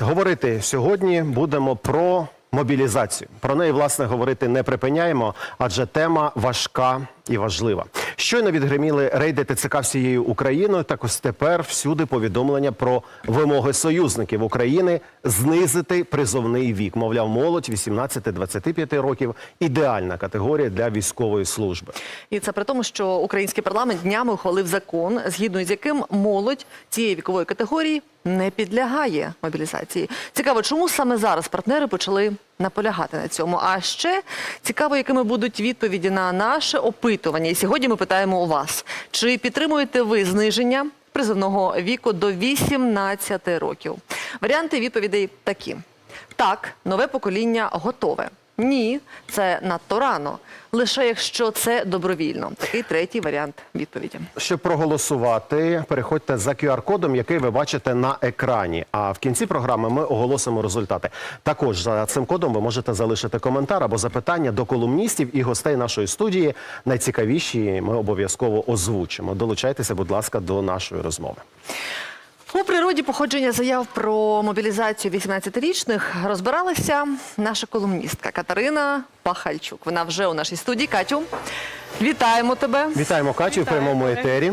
Говорити сьогодні будемо про мобілізацію. Про неї, власне, говорити не припиняємо, адже тема важка і важлива. Щойно відгриміли рейди ТЦК всією Україною. Так ось тепер всюди повідомлення про вимоги союзників України знизити призовний вік. Мовляв, молодь 18-25 років ідеальна категорія для військової служби. І це при тому, що український парламент днями ухвалив закон, згідно з яким молодь цієї вікової категорії не підлягає мобілізації. Цікаво, чому саме зараз партнери почали наполягати на цьому. А ще цікаво, якими будуть відповіді на наше опитування. І сьогодні ми питаємо у вас, чи підтримуєте ви зниження призовного віку до 18 років? Варіанти відповідей такі: так, нове покоління готове. Ні, це надто рано. Лише якщо це добровільно. Такий третій варіант відповіді. Щоб проголосувати, переходьте за QR-кодом, який ви бачите на екрані. А в кінці програми ми оголосимо результати. Також за цим кодом ви можете залишити коментар або запитання до колумністів і гостей нашої студії. Найцікавіші ми обов'язково озвучимо. Долучайтеся, будь ласка, до нашої розмови. У природі походження заяв про мобілізацію 18-річних розбиралася наша колумністка Катерина Пахальчук. Вона вже у нашій студії. Катю, вітаємо тебе. Вітаємо Катю в прямому етері.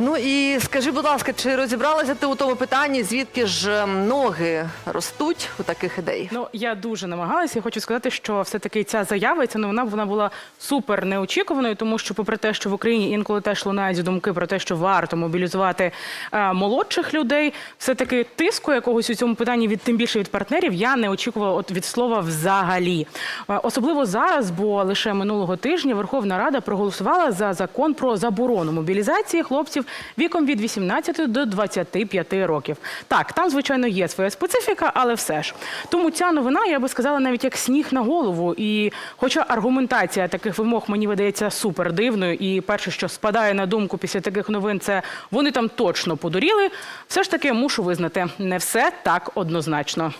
Ну і скажи, будь ласка, чи розібралася ти у тому питанні, звідки ж ем, ноги ростуть у таких ідей? Ну я дуже намагалася. Я хочу сказати, що все-таки ця заява ця новина вона була супер неочікуваною, тому що, попри те, що в Україні інколи теж лунають думки про те, що варто мобілізувати е, молодших людей, все-таки тиску якогось у цьому питанні від тим більше від партнерів я не очікувала от від слова взагалі. Е, особливо зараз, бо лише минулого тижня Верховна Рада проголосувала за закон про заборону мобілізації хлопців віком від 18 до 25 років. Так, там звичайно є своя специфіка, але все ж. Тому ця новина, я би сказала, навіть як сніг на голову. І хоча аргументація таких вимог мені видається супер дивною, і перше, що спадає на думку після таких новин, це вони там точно подуріли. Все ж таки мушу визнати, не все так однозначно.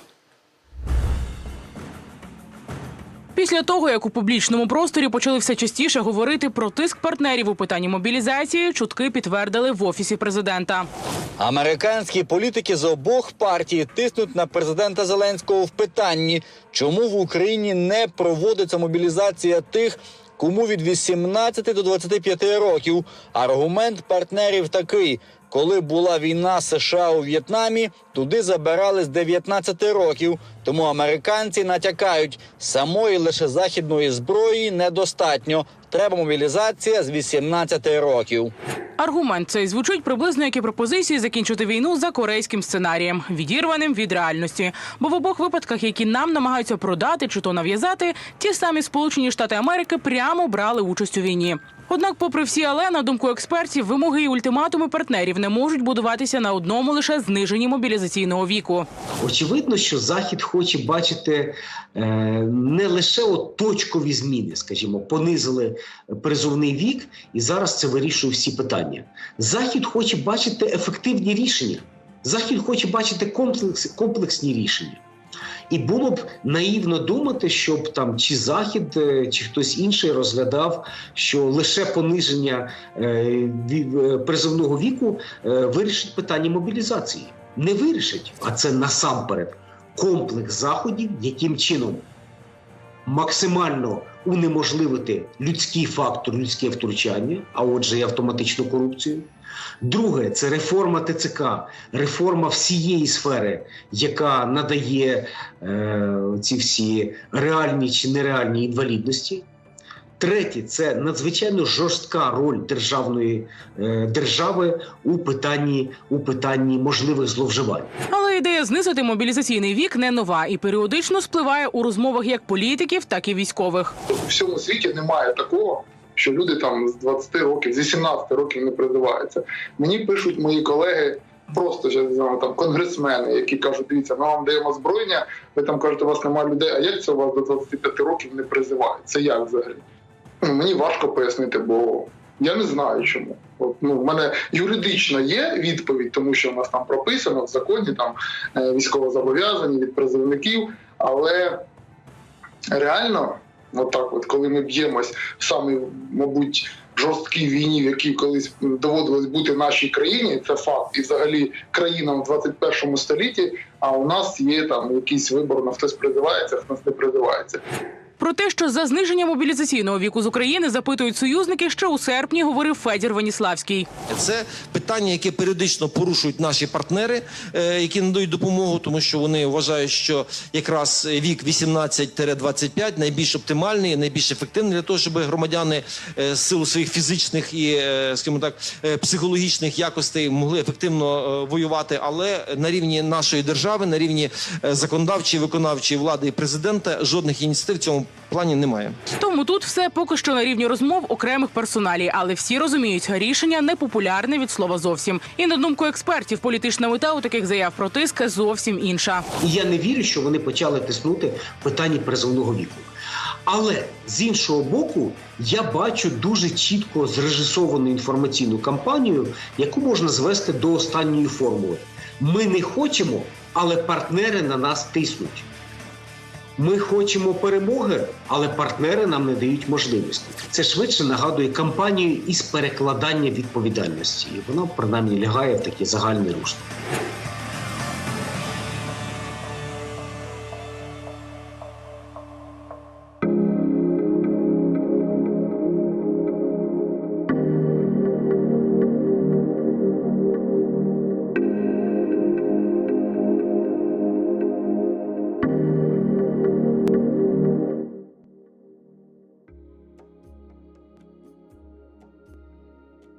Після того, як у публічному просторі почали все частіше говорити про тиск партнерів у питанні мобілізації, чутки підтвердили в офісі президента. Американські політики з обох партій тиснуть на президента Зеленського в питанні, чому в Україні не проводиться мобілізація тих, кому від 18 до 25 років. Аргумент партнерів такий. Коли була війна США у В'єтнамі, туди забирали з 19 років. Тому американці натякають, самої лише західної зброї недостатньо. Треба мобілізація з 18 років. Аргумент цей звучить приблизно як і пропозиції закінчити війну за корейським сценарієм, відірваним від реальності. Бо в обох випадках, які нам намагаються продати чи то нав'язати, ті самі Сполучені Штати Америки прямо брали участь у війні. Однак, попри всі, але на думку експертів, вимоги і ультиматуми партнерів не можуть будуватися на одному лише зниженні мобілізаційного віку. Очевидно, що Захід хоче бачити е, не лише от точкові зміни, скажімо, понизили призовний вік, і зараз це вирішує всі питання. Захід хоче бачити ефективні рішення. Захід хоче бачити комплекс, комплексні рішення. І було б наївно думати, щоб там чи захід, е, чи хтось інший розглядав, що лише пониження е, призовного віку вирішить питання мобілізації. Не вирішить, а це насамперед комплекс заходів, яким чином максимально унеможливити людський фактор, людське втручання, а отже, і автоматичну корупцію. Друге це реформа ТЦК, реформа всієї сфери, яка надає е, ці всі реальні чи нереальні інвалідності. Третє це надзвичайно жорстка роль державної е, держави у питанні, у питанні можливих зловживань. Але ідея знизити мобілізаційний вік не нова і періодично спливає у розмовах як політиків, так і військових. у всьому світі немає такого, що люди там з 20 років, з 18 років не призиваються. Мені пишуть мої колеги. Просто ще не там конгресмени, які кажуть, дивіться, ми вам даємо зброєння, ви там кажете, у вас немає людей. А як це у вас до 25 років не призивають? Це як взагалі? Ну, мені важко пояснити, бо я не знаю чому. От, ну, в мене юридично є відповідь, тому що в нас там прописано в законі там е, військовозобов'язані від призовників, але реально, от от, коли ми б'ємось в самий, мабуть, жорсткій війні, в якій колись доводилось бути нашій країні. Це факт, і взагалі країнам в 21 столітті. А у нас є там якийсь вибор на хтось призивається, хтось не призивається. Про те, що за зниження мобілізаційного віку з України запитують союзники, ще у серпні говорив Федір Веніславський. Це питання, яке періодично порушують наші партнери, е, які надають допомогу, тому що вони вважають, що якраз вік 18-25 найбільш оптимальний, найбільш ефективний для того, щоб громадяни е, з силу своїх фізичних і, е, скажімо так, психологічних якостей могли ефективно воювати. Але на рівні нашої держави, на рівні законодавчої, виконавчої влади і президента жодних ініціатив цьому плані немає. Тому тут все поки що на рівні розмов окремих персоналій, але всі розуміють, рішення непопулярне від слова зовсім. І на думку експертів, політична мета у таких заяв про тиск зовсім інша. І я не вірю, що вони почали тиснути в питанні призовного віку. Але з іншого боку, я бачу дуже чітко зрежисовану інформаційну кампанію, яку можна звести до останньої формули. Ми не хочемо, але партнери на нас тиснуть. Ми хочемо перемоги, але партнери нам не дають можливості. Це швидше нагадує кампанію із перекладання відповідальності, і вона принаймні лягає в такі загальний русло.